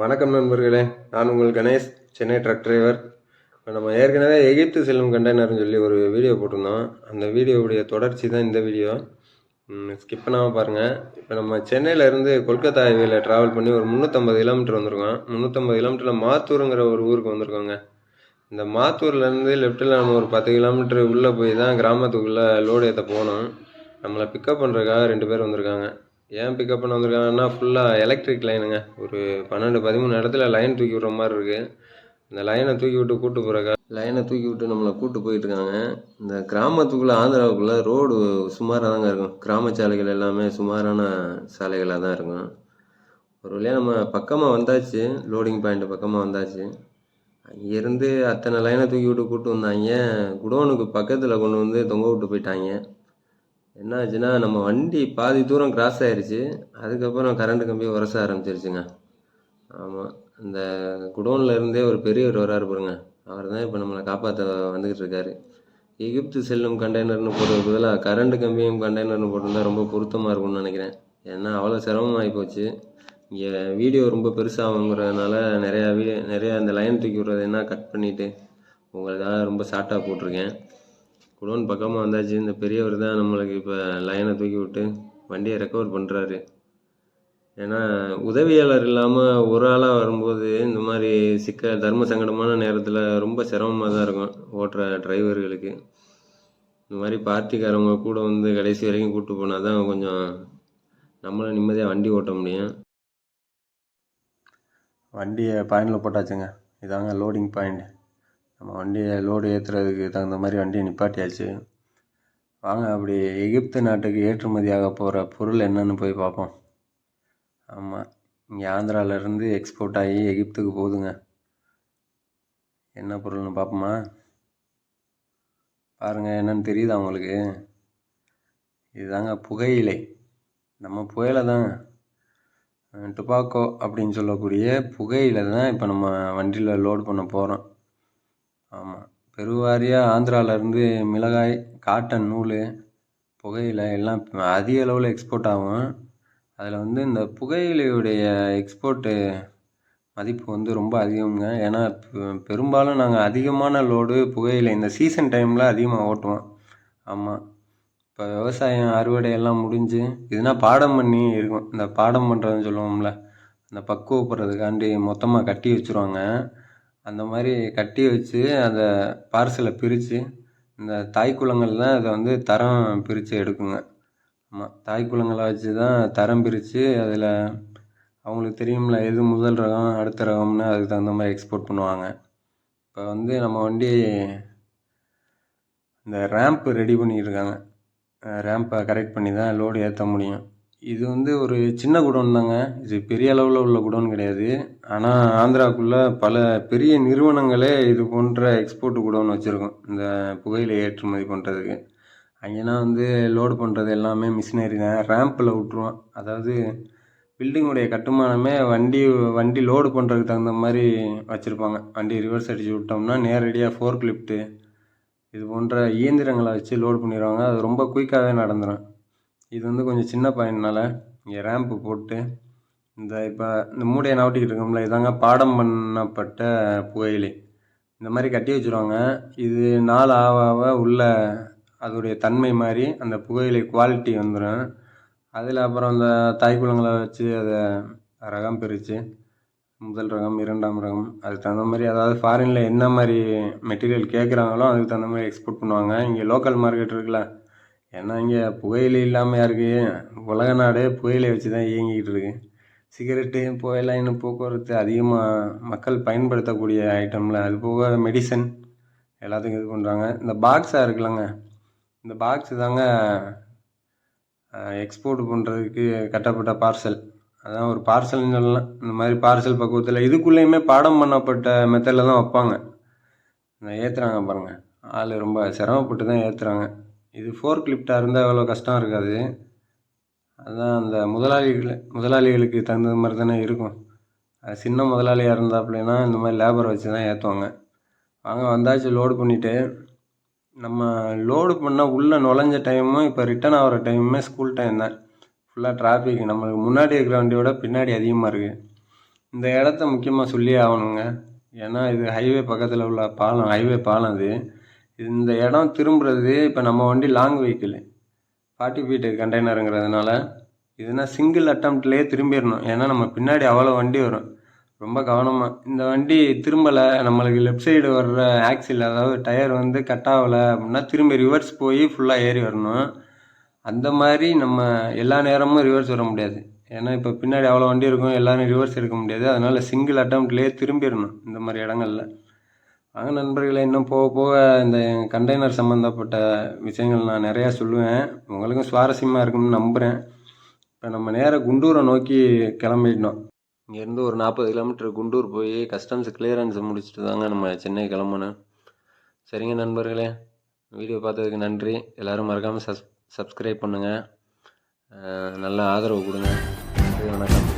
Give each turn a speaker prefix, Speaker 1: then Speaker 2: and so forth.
Speaker 1: வணக்கம் நண்பர்களே. நான் உங்கள் கணேஷ் சென்னை ட்ரக் டிரைவர் இப்போ நம்ம ஏற்கனவே எகிப்து செல்லும் கண்டெய்னர்னு சொல்லி ஒரு வீடியோ போட்டிருந்தோம். அந்த வீடியோவுடைய தொடர்ச்சி தான் இந்த வீடியோ ஸ்கிப் பண்ணாமல் பாருங்கள் இப்போ நம்ம சென்னையிலேருந்து கொல்கத்தா ஹைவேல ட்ராவல் பண்ணி ஒரு முந்நூற்றம்பது கிலோமீட்டர் வந்திருக்கோம். முந்நூற்றம்பது கிலோமீட்டரில் மாத்தூருங்கிற ஒரு ஊருக்கு வந்திருக்கோங்க. இந்த மாத்தூர்லேருந்து லெஃப்ட்டில் நம்ம ஒரு பத்து கிலோமீட்டர் உள்ளே போய் தான் கிராமத்துக்குள்ளே லோடு ஏற்ற போகணும் நம்மளை பிக்கப் பண்ணுறதுக்காக ரெண்டு பேர் வந்திருக்காங்க. ஏன் பிக்கப் பண்ண வந்திருக்காங்கன்னா ஃபுல்லாக எலக்ட்ரிக் லைனுங்க ஒரு பன்னெண்டு பதிமூணு இடத்துல லைன் தூக்கி விட்ற மாதிரி இருக்குது இந்த லைனை தூக்கி விட்டு கூட்டு போகிறக்கா லைனை தூக்கி விட்டு நம்மளை கூட்டு போயிட்டுருக்காங்க. இந்த கிராமத்துக்குள்ளே ஆந்திராவுக்குள்ளே ரோடு சுமாராக தாங்க இருக்கும். கிராம சாலைகள் எல்லாமே சுமாரான சாலைகளாக தான் இருக்கும். ஒரு வழியாக நம்ம பக்கமாக வந்தாச்சு. லோடிங் பாயிண்ட் பக்கமாக வந்தாச்சு. அங்கேருந்து அத்தனை லைனை தூக்கி விட்டு கூட்டு வந்தாங்க. குடோனுக்கு பக்கத்தில் கொண்டு வந்து தொங்க விட்டு போயிட்டாங்க. என்ன ஆச்சுன்னா நம்ம வண்டி பாதி தூரம் கிராஸ் ஆயிடுச்சு அதுக்கப்புறம் கரண்ட் கம்பி உரச ஆரம்பிச்சிருச்சுங்க. ஆமாம் இந்த குடோனில் இருந்தே ஒரு பெரியவர் வராரு பாருங்க. அவர் தான் இப்போ நம்மளை காப்பாற்ற வந்துக்கிட்டு இருக்காரு. எகிப்து செல்லும் கண்டெய்னர்னு போடுறது பதிலாக கரண்ட் கம்பியும் கண்டெய்னர்னு போட்டிருந்தா ரொம்ப பொருத்தமாக இருக்கும்னு நினைக்கிறேன். ஏன்னா அவ்வளோ சிரமமாகி போச்சு. இங்கே வீடியோ ரொம்ப பெருசாகுங்கிறதுனால நிறையா வீ நிறையா இந்த லைன் தூக்கி விட்றது என்ன கட் பண்ணிவிட்டு உங்களுக்காக ரொம்ப ஷார்ட்டாக போட்டிருக்கேன். குடோன் பக்கமாக வந்தாச்சு. இந்த பெரியவர் தான் நம்மளுக்கு இப்போ லைனை தூக்கி விட்டு வண்டியை ரெக்கவர் பண்ணுறாரு ஏன்னா உதவியாளர் இல்லாமல் ஒரு ஆளாக வரும்போது இந்த மாதிரி சிக்க தர்ம சங்கடமான நேரத்தில் ரொம்ப சிரமமாக தான் இருக்கும் ஓட்டுற டிரைவர்களுக்கு இந்த மாதிரி பார்ட்டிக்காரவங்க கூட வந்து கடைசி வரைக்கும் கூப்பிட்டு போனால் தான் கொஞ்சம் நம்மளும் நிம்மதியாக வண்டி ஓட்ட முடியும். வண்டியை பாயிண்டில் போட்டாச்சுங்க. இதாங்க லோடிங் பாயிண்ட் நம்ம வண்டியை லோடு ஏற்றுறதுக்கு தகுந்த மாதிரி வண்டியை நிப்பாட்டியாச்சு. வாங்க அப்படி எகிப்து நாட்டுக்கு ஏற்றுமதியாக போகிற பொருள் என்னன்னு போய் பார்ப்போம். ஆமாம் இங்கே ஆந்திராவிலேருந்து எக்ஸ்போர்ட் ஆகி எகிப்துக்கு போகுதுங்க. என்ன பொருள்னு பார்ப்போமா? பாருங்கள் என்னன்னு தெரியுதா உங்களுக்கு? இதுதாங்க புகையிலை நம்ம புகையில தான். டுபாக்கோ அப்படின்னு சொல்லக்கூடிய புகையில தான் இப்போ நம்ம வண்டியில் லோடு பண்ண போகிறோம் ஆமாம் பெருவாரியாக ஆந்திராவிலேருந்து மிளகாய் காட்டன் நூல் புகையிலை எல்லாம் அதிக அளவில் எக்ஸ்போர்ட் ஆகும். அதில் வந்து இந்த புகையிலையுடைய எக்ஸ்போர்ட்டு மதிப்பு வந்து ரொம்ப அதிகம்ங்க. ஏன்னா பெ- பெரும்பாலும் நாங்கள் அதிகமான லோடு புகையிலை இந்த சீசன் டைமில் அதிகமாக ஓட்டுவோம். ஆமாம் இப்போ விவசாயம் அறுவடை எல்லாம் முடிஞ்சு இதுனா பாடம் பண்ணி இருக்கும். இந்த பாடம் பண்ணுறதுன்னு சொல்லுவோம்ல அந்த பக்குவப்படுறதுக்காண்டி மொத்தமாக கட்டி வச்சுருவாங்க. அந்த மாதிரி கட்டி வச்சு அந்த பார்சலை பிரித்து இந்த தாய்க்குளங்கள் தான் அதை வந்து தரம் பிரித்து எடுக்குங்க. ஆமாம் தாய்க்குளங்களை வச்சு தான் தரம் பிரித்து அதில் அவங்களுக்கு தெரியும்ல எது முதல் ரகம் அடுத்த ரகம்னு அதுக்கு தகுந்த மாதிரி எக்ஸ்போர்ட் பண்ணுவாங்க. இப்போ வந்து நம்ம வண்டி இந்த ரேம்ப் ரெடி பண்ணியிருக்காங்க ரேம்பை கரெக்ட் பண்ணி தான் லோடு ஏற்ற முடியும். இது வந்து ஒரு சின்ன குடோன் தாங்க இது பெரிய அளவில் உள்ள குடோன் கிடையாது. ஆனால் ஆந்திராக்குள்ளே பல பெரிய நிறுவனங்களே இது போன்ற எக்ஸ்போர்ட் குடோன் வச்சுருக்கோம். இந்த புகையிலை ஏற்றுமதி பண்ணுறதுக்கு அங்கேனா வந்து லோடு பண்ணுறது எல்லாமே மிஷினரி தான். ரேம்பில் விட்ருவோம் அதாவது பில்டிங்குடைய கட்டுமானமே வண்டி வண்டி லோடு பண்ணுறதுக்கு தகுந்த மாதிரி வச்சுருப்பாங்க. வண்டி ரிவர்ஸ் அடித்து விட்டோம்னா நேரடியாக ஃபோர்க் லிஃப்ட்டு இது போன்ற இயந்திரங்களை வச்சு லோடு பண்ணிடுவாங்க. அது ரொம்ப குயிக்காகவே நடந்துடும் இது வந்து கொஞ்சம் சின்ன பையனால இங்கே ரேம்ப்பு போட்டு இந்த இப்போ இந்த மூடையை நவட்டிக்கிட்டு இருக்கோம்ல இதாங்க பாடம் பண்ணப்பட்ட புகையிலை. இந்த மாதிரி கட்டி வச்சுருவாங்க. இது நாள் ஆக ஆக உள்ள அதோடைய தன்மை மாதிரி அந்த புகையிலை குவாலிட்டி வந்துடும் அதில் அப்புறம் அந்த தாய்க்குளங்களை வச்சு அதை ரகம் பிரித்து முதல் ரகம் இரண்டாம் ரகம் அதுக்கு தகுந்த மாதிரி அதாவது ஃபாரினில் என்ன மாதிரி மெட்டீரியல் கேட்குறாங்களோ அதுக்கு தகுந்த மாதிரி எக்ஸ்போர்ட் பண்ணுவாங்க. இங்கே லோக்கல் மார்க்கெட் இருக்குல்ல ஏன்னா இங்கே புகையிலை இல்லாமல் யாருக்கு? உலக நாடே புகையிலை வச்சு தான் இயங்கிக்கிட்டு இருக்கு. சிகரெட்டு புகையில இன்னும் போக்குவரத்து அதிகமாக மக்கள் பயன்படுத்தக்கூடிய ஐட்டமில் அது போக மெடிசன் எல்லாத்துக்கும் இது பண்ணுறாங்க இந்த பாக்ஸாக இருக்குல்லங்க. இந்த பாக்ஸ் தாங்க எக்ஸ்போர்ட் பண்ணுறதுக்கு கட்டப்பட்ட பார்சல் அதான் ஒரு பார்சல்னு சொல்லலாம். இந்த மாதிரி பார்சல் பக்குவத்தில் இதுக்குள்ளேயுமே பாடம் பண்ணப்பட்ட மெத்தடில் தான் வைப்பாங்க. இந்த ஏற்றுறாங்க பாருங்கள் ஆள் ரொம்ப சிரமப்பட்டு தான் ஏற்றுறாங்க இது ஃபோர்க் லிஃப்டாக இருந்தால் அவ்வளோ கஷ்டம் இருக்காது. அதுதான் அந்த முதலாளிகள் முதலாளிகளுக்கு தகுந்த மாதிரி தானே இருக்கும். அது சின்ன முதலாளியாக இருந்தாப்புலனா இந்த மாதிரி லேபரை வச்சு தான் ஏற்றுவாங்க வாங்க வந்தாச்சு லோடு பண்ணிவிட்டு நம்ம லோடு பண்ணால் உள்ளே நுழைஞ்ச டைமும் இப்போ ரிட்டர்ன் ஆகிற டைமுமே ஸ்கூல் டைம் தான். ஃபுல்லாக டிராஃபிக் நம்மளுக்கு முன்னாடி இருக்கிற வண்டியோட பின்னாடி அதிகமாக இருக்குது இந்த இடத்த முக்கியமாக சொல்லியே ஆகணுங்க. ஏன்னா இது ஹைவே பக்கத்தில் உள்ள பாலம் ஹைவே பாலம் அது. இந்த இடம் திரும்புறது இப்போ நம்ம வண்டி லாங் வெஹிக்கிள் ஃபார்ட்டி ஃபீட்டு கண்டெய்னருங்கிறதுனால இதுனா சிங்கிள் அட்டம்ப்ட்லேயே திரும்பிடணும். ஏன்னா நம்ம பின்னாடி அவ்வளோ வண்டி வரும். ரொம்ப கவனமாக இந்த வண்டி திரும்பலை நம்மளுக்கு லெஃப்ட் சைடு வர்ற ஆக்சில் அதாவது டயர் வந்து கட் ஆகலை அப்படின்னா திரும்பி ரிவர்ஸ் போய் ஃபுல்லாக ஏறி வரணும். அந்த மாதிரி நம்ம எல்லா நேரமும் ரிவர்ஸ் வர முடியாது. ஏன்னா இப்போ பின்னாடி அவ்வளோ வண்டி இருக்கும் எல்லாரும் ரிவர்ஸ் எடுக்க முடியாது. அதனால் சிங்கிள் அட்டம்ப்ட்லேயே திரும்பிடணும் இந்த மாதிரி இடங்கள்ல. ஆக நண்பர்களே இன்னும் போக போக இந்த கண்டெய்னர் சம்மந்தப்பட்ட விஷயங்கள் நான் நிறையா சொல்லுவேன். உங்களுக்கும் சுவாரஸ்யமாக இருக்கும்னு நம்புகிறேன் இப்போ நம்ம நேராக குண்டூரை நோக்கி கிளம்பிட்டோம் இங்கேருந்து ஒரு நாற்பது கிலோமீட்டர் குண்டூர் போய் கஸ்டம்ஸ் கிளியரன்ஸ் முடிச்சுட்டு தாங்க நம்ம சென்னை கிளம்பணும். சரிங்க நண்பர்களே வீடியோ பார்த்ததுக்கு நன்றி. எல்லோரும் மறக்காமல் சஸ் சப்ஸ்கிரைப் பண்ணுங்கள் நல்ல ஆதரவு கொடுங்க. நன்றி வணக்கம்.